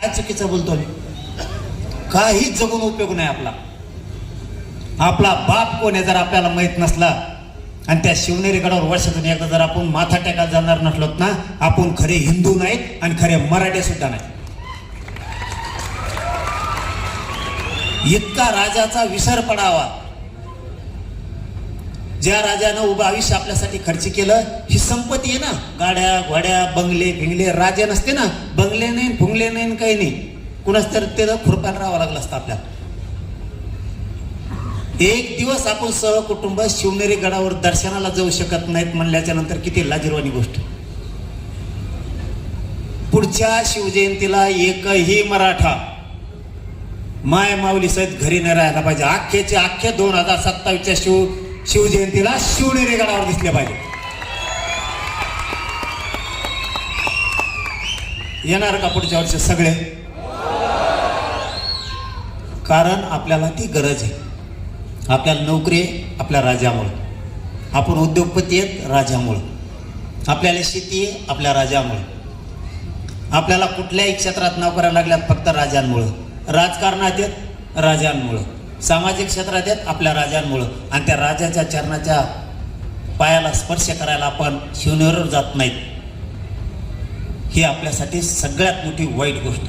काय चुकीचं बोलतो मी काहीच जगून उपयोग नाही आपला. आपला बाप कोण आहे जर आपल्याला माहीत नसला आणि त्या शिवनेरी गडावर वर्षातून एकदा जर आपण माथा टेकायला जाणार नसलोत ना आपण खरे हिंदू नाहीत आणि खरे मराठे सुद्धा नाहीत इतका राजाचा विसर पडावा. ज्या राजानं उभं आयुष्य आपल्यासाठी खर्च केलं ही संपत्ती आहे ना. गाड्या घोड्या बंगले भिंगले राजे नसते ना. बंगले नाही फुंगले नाही काही नाही. कुणाच तर ते खुरपान राहावं लागलं असतं आपल्याला. एक दिवस आपण सहकुटुंब शिवनेरी गडावर दर्शनाला जाऊ शकत नाहीत म्हणल्याच्या नंतर किती लाजीरवाणी गोष्ट. पुढच्या शिवजयंतीला एकही मराठा माय माऊली सहित घरी नाही राहायला पाहिजे. अख्खेचे अख्खे दोन हजार सत्तावीसच्या शिव शिवजयंतीला शिवनेरी गडावर दिसले पाहिजे. येणार का पुढच्या वर्षी सगळे? कारण आपल्याला ती गरज आहे. आपल्याला नोकरी आहे आपल्या राजामुळं. आपण उद्योगपती आहेत राजामुळं. आपल्याला शेती आहे आपल्या राजामुळं. आपल्याला कुठल्याही क्षेत्रात नोकऱ्या लागल्यात फक्त राजांमुळं. राजकारणात आहेत राजांमुळं. सामाजिक क्षेत्रात आहेत आपल्या राजांमुळं. आणि त्या राजाच्या चरणाच्या पायाला स्पर्श करायला आपण शिवनेवर जात नाहीत. ही आपल्यासाठी सगळ्यात मोठी वाईट गोष्ट.